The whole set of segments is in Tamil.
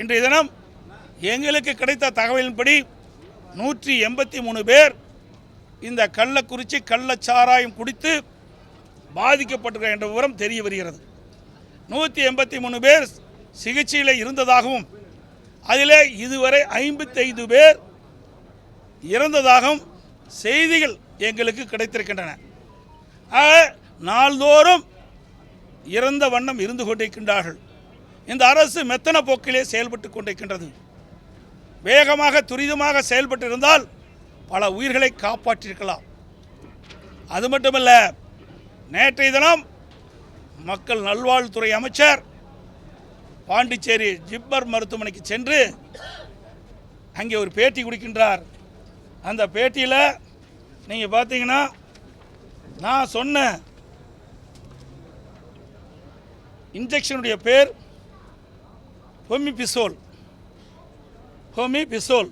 இன்றைய தினம் எங்களுக்கு கிடைத்த தகவலின்படி நூற்றி எண்பத்தி மூணு பேர் இந்த கள்ளக்குறிச்சி கள்ளச்சாராயம் குடித்து பாதிக்கப்பட்டிருக்கிறார் என்ற விவரம் தெரிய வருகிறது. நூற்றி எண்பத்தி மூணு பேர் சிகிச்சையில் இருந்ததாகவும் அதிலே இதுவரை ஐம்பத்தைந்து பேர் இறந்ததாகவும் செய்திகள் எங்களுக்கு கிடைத்திருக்கின்றன. ஆக நாள்தோறும் இறந்த வண்ணம் இருந்து கொண்டிருக்கின்றார்கள். இந்த அரசு மெத்தன போக்கிலே செயல்பட்டு கொண்டிருக்கின்றது. வேகமாக துரிதமாக செயல்பட்டு இருந்தால் பல உயிர்களை காப்பாற்றியிருக்கலாம் அது மட்டுமல்ல நேற்றைய தினம் மக்கள் நல்வாழ்வுத்துறை அமைச்சர் பாண்டிச்சேரி ஜிப்மர் மருத்துவமனைக்கு சென்று அங்கே ஒரு பேட்டி கொடுக்கின்றார். அந்த பேட்டியில் நீங்கள் பார்த்தீங்கன்னா நான் சொன்ன இன்ஜெக்ஷனுடைய பேர் ஹோமிபிசோல். ஹோமிபிசோல்.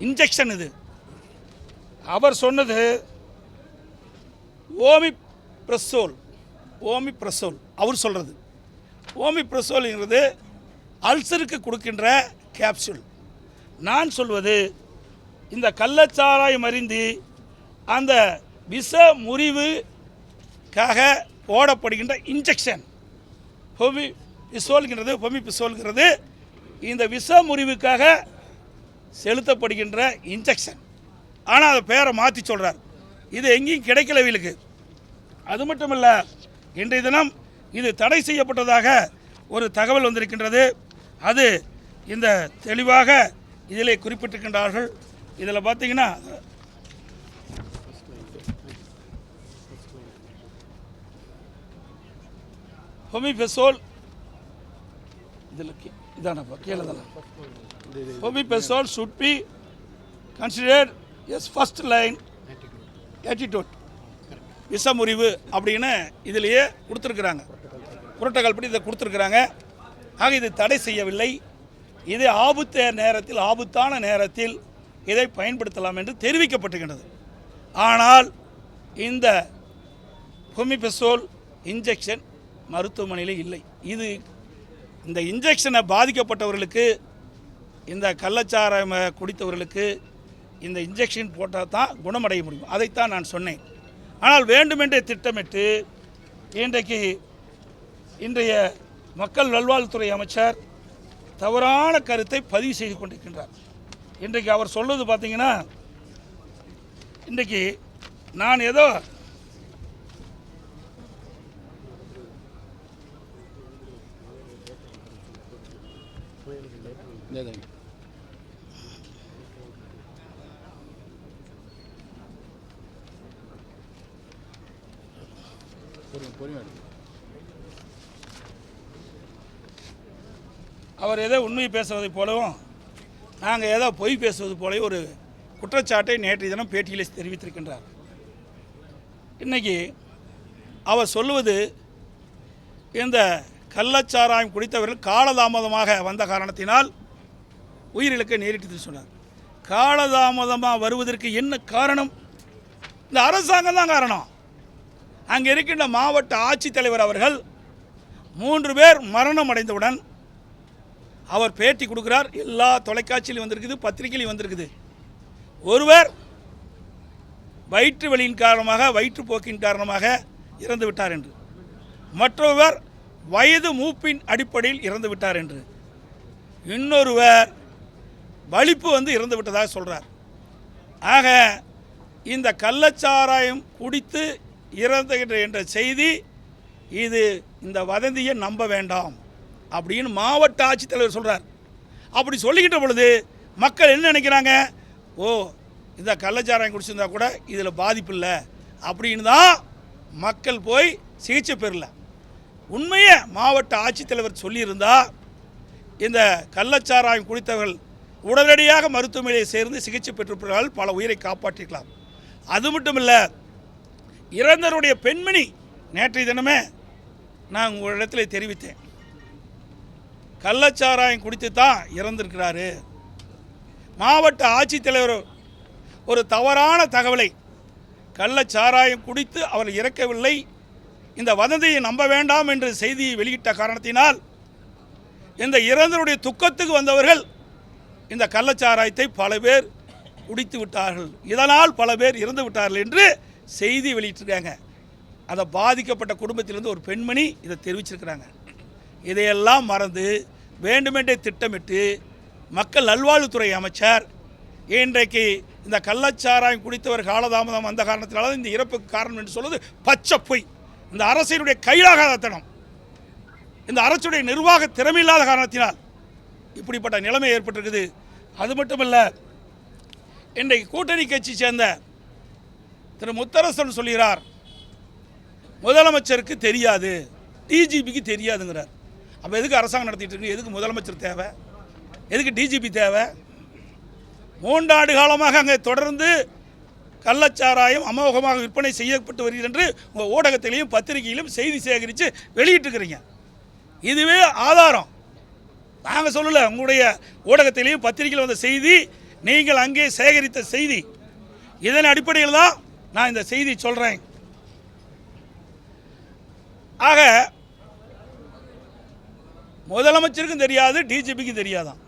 இன்ஜெக்ஷன் இது. அவர் சொன்னது ஓமி பிரசோல் ஓமி பிரசோல் அவர் சொல்கிறது ஓமி பிரசோல்ங்கிறது அல்சருக்கு கொடுக்கின்ற கேப்சூல். நான் சொல்வது இந்த கள்ளச்சாராயம் அருந்தி அந்த விஷ முறிவுக்காக போடப்படுகின்ற இன்ஜெக்ஷன். ஹோமி பிசோல்கிறது ஹோமி சொல்கிறது இந்த விஷ முறிவுக்காக செலுத்தப்படுகின்ற இன்ஜெக்ஷன் ஆனால் அதை பேரை மாற்றி சொல்கிறார் இது எங்கேயும் கிடைக்கல இவங்களுக்கு அது மட்டுமல்ல இன்றைய தினம் இது தடை செய்யப்பட்டதாக ஒரு தகவல் வந்திருக்கின்றது. அது இந்த தெளிவாக இதில் குறிப்பிட்டிருக்கின்றார்கள். இதில் பார்த்தீங்கன்னா ஹோமிபெசோல் இதில் இதானப்பா கீழே தானே? ஹோமிபெசோல் should be as first line antidote விஷமுறிவு அப்படின்னு இதிலேயே கொடுத்துருக்குறாங்க. புரோட்டோகால் படி இதை கொடுத்துருக்குறாங்க. ஆக இது தடை செய்யவில்லை. இது ஆபத்து நேரத்தில் ஆபத்தான நேரத்தில் இதை பயன்படுத்தலாம் என்று தெரிவிக்கப்பட்டுகின்றது. ஆனால் இந்த ஹோமிபெசோல் இன்ஜெக்ஷன் மருத்துவமனையில் இல்லை. இது இந்த இன்ஜெக்ஷனை பாதிக்கப்பட்டவர்களுக்கு இந்த கள்ளச்சாரம் குடித்தவர்களுக்கு இந்த இன்ஜெக்ஷன் போட்டால் தான் குணமடைய முடியும். அதைத்தான் நான் சொன்னேன். ஆனால் வேண்டுமென்றே திட்டமிட்டு இன்றைக்கு இன்றைய மக்கள் நல்வாழ்வுத்துறை அமைச்சர் தவறான கருத்தை பதிவு செய்து கொண்டிருக்கின்றார். இன்றைக்கு அவர் சொல்வது பார்த்தீங்கன்னா இன்றைக்கு நான் ஏதோ அவர் ஏதோ உண்மை பேசுவது போலவும் நாங்கள் ஏதோ பொய் பேசுவது போலவும் ஒரு குற்றச்சாட்டை நேற்றைய தினம் பேட்டியில் தெரிவித்திருக்கின்றார். இன்னைக்கு அவர் சொல்லுவது இந்த கள்ளச்சாராயம் குடித்தவர்கள் காலதாமதமாக வந்த காரணத்தினால் உயிரிழக்க நேரிட்டது சொன்னார். காலதாமதமாக வருவதற்கு என்ன காரணம்? இந்த அரசாங்கம் தான் காரணம். அங்கே இருக்கின்ற மாவட்ட ஆட்சித்தலைவர் அவர்கள் மூன்று பேர் மரணம் அடைந்தவுடன் அவர் பேட்டி கொடுக்கிறார். எல்லா தொலைக்காட்சியிலும் வந்திருக்குது பத்திரிகையிலும் வந்திருக்குது. ஒருவர் வயிற்று வலியின் காரணமாக வயிற்றுப்போக்கின் காரணமாக இறந்து விட்டார் என்று. மற்றொருவர் வயது மூப்பின் அடிப்படையில் இறந்து விட்டார் என்று. இன்னொருவர் வலிப்பு வந்து இறந்து விட்டதாக சொல்கிறார் ஆக இந்த கள்ளச்சாராயம் குடித்து இறந்துகின்ற என்ற செய்தி இது இந்த வதந்தியை நம்ப வேண்டாம் அப்படின்னு மாவட்ட ஆட்சித்தலைவர் சொல்கிறார் அப்படி சொல்லிக்கிட்ட பொழுது மக்கள் என்ன நினைக்கிறாங்க? ஓ இந்த கள்ளச்சாராயம் குடிச்சிருந்தா கூட இதில் பாதிப்பு இல்லை அப்படின்னு தான் மக்கள் போய் சிகிச்சை பெறல. உண்மையை மாவட்ட ஆட்சித்தலைவர் சொல்லியிருந்தா இந்த கள்ளச்சாராயம் குடித்தவர்கள் உடனடியாக மருத்துவமனையை சேர்ந்து சிகிச்சை பெற்றிருப்பவர்கள் பல உயிரை காப்பாற்றிக்கலாம் அது மட்டும் இல்லை இறந்தருடைய பெண்மணி நேற்றைய தினமே நான் உங்களிடத்தில் தெரிவித்தேன். கள்ளச்சாராயம் குடித்து தான் இறந்திருக்கிறாரு. மாவட்ட ஆட்சித்தலைவர் ஒரு தவறான தகவலை கள்ளச்சாராயம் குடித்து அவர் இறக்கவில்லை இந்த வதந்தியை நம்ப வேண்டாம் என்று செய்தியை வெளியிட்ட காரணத்தினால் இந்த இறந்தருடைய துக்கத்துக்கு வந்தவர்கள் இந்த கள்ளச்சாராயத்தை பல பேர் குடித்து விட்டார்கள். இதனால் பல பேர் இறந்து விட்டார்கள் என்று செய்தி வெளியிட்டிருக்காங்க. அதை பாதிக்கப்பட்ட குடும்பத்திலிருந்து ஒரு பெண்மணி இதை தெரிவிச்சிருக்கிறாங்க. இதையெல்லாம் மறந்து வேண்டுமென்றே திட்டமிட்டு மக்கள் நல்வாழ்வுத்துறை அமைச்சர் இன்றைக்கு இந்த கள்ளச்சாராயம் குடித்தவர் காலதாமதம் அந்த காரணத்தினால தான் இந்த இறப்புக்கு காரணம் என்று சொல்வது பச்சை பொய். இந்த அரசினுடைய கையிலாகாதத்தனம் இந்த அரசுடைய நிர்வாக திறமையில்லாத காரணத்தினால் இப்படிப்பட்ட நிலைமை ஏற்பட்டிருக்குது. அது மட்டுமல்ல இன்றைக்கு கூட்டணி கட்சி சேர்ந்த திரு முத்தரசன் சொல்கிறார் முதலமைச்சருக்கு தெரியாது டிஜிபிக்கு தெரியாதுங்கிறார். அப்போ எதுக்கு அரசாங்கம் நடத்திட்டு இருக்கு? எதுக்கு முதலமைச்சர் தேவை? எதுக்கு டிஜிபி தேவை? மூன்றாண்டு காலமாக அங்கே தொடர்ந்து கள்ளச்சாராயம் அமோகமாக விற்பனை செய்யப்பட்டு வருகிறது என்று உங்கள் ஊடகத்திலையும் பத்திரிகையிலும் செய்தி சேகரித்து வெளியிட்டிருக்கிறீங்க. இதுவே ஆதாரம். நாங்கள் சொல்லலை உங்களுடைய ஊடகத்திலையும் பத்திரிகையில் வந்த செய்தி நீங்கள் அங்கே சேகரித்த செய்தி. இதன் அடிப்படையில் தான் நான் இந்த செய்தி சொல்கிறேன் ஆக முதலமைச்சருக்கும் தெரியாது டிஜிபிக்கும் தெரியாதான்.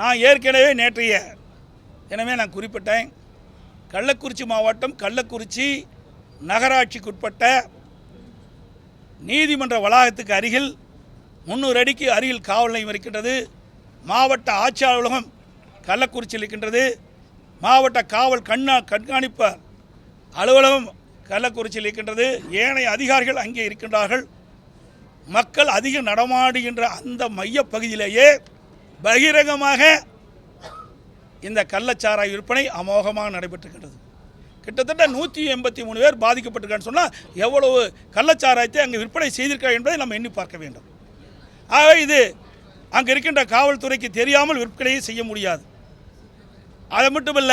நான் ஏற்கனவே நேற்றைய எனவே நான் குறிப்பிட்டேன் கள்ளக்குறிச்சி மாவட்டம் கள்ளக்குறிச்சி நகராட்சிக்குட்பட்ட நீதிமன்ற வளாகத்துக்கு அருகில் முந்நூறு அடிக்கு அருகில் காவல் நிலையம் இருக்கின்றது. மாவட்ட ஆட்சி அலுவலகம் கள்ளக்குறிச்சியில் இருக்கின்றது. மாவட்ட காவல் கண்ணா கண்காணிப்பு அலுவலகம் கள்ளக்குறிச்சியில் இருக்கின்றது. ஏனைய அதிகாரிகள் அங்கே இருக்கின்றார்கள். மக்கள் அதிகம் நடமாடுகின்ற அந்த மையப்பகுதியிலேயே பகிரங்கமாக இந்த கள்ளச்சாராய விற்பனை அமோகமாக நடைபெற்றிருக்கின்றது. கிட்டத்தட்ட நூற்றி எண்பத்தி மூணு பேர் பாதிக்கப்பட்டிருக்கான்னு சொன்னால் எவ்வளவு கள்ளச்சாராயத்தை அங்கே விற்பனை செய்திருக்கா என்பதை நம்ம எண்ணி பார்க்க வேண்டும். ஆக இது அங்கே இருக்கின்ற காவல்துறைக்கு தெரியாமல் விற்பனையை செய்ய முடியாது. அது மட்டுமல்ல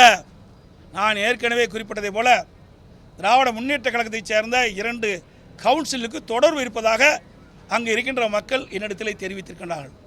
நான் ஏற்கனவே குறிப்பிட்டதை போல திராவிட முன்னேற்ற கழகத்தைச் சேர்ந்த இரண்டு கவுன்சிலுக்கு தொடர்பு இருப்பதாக அங்கு இருக்கின்ற மக்கள் என்னிடத்திலே தெரிவித்திருக்கின்றார்கள்.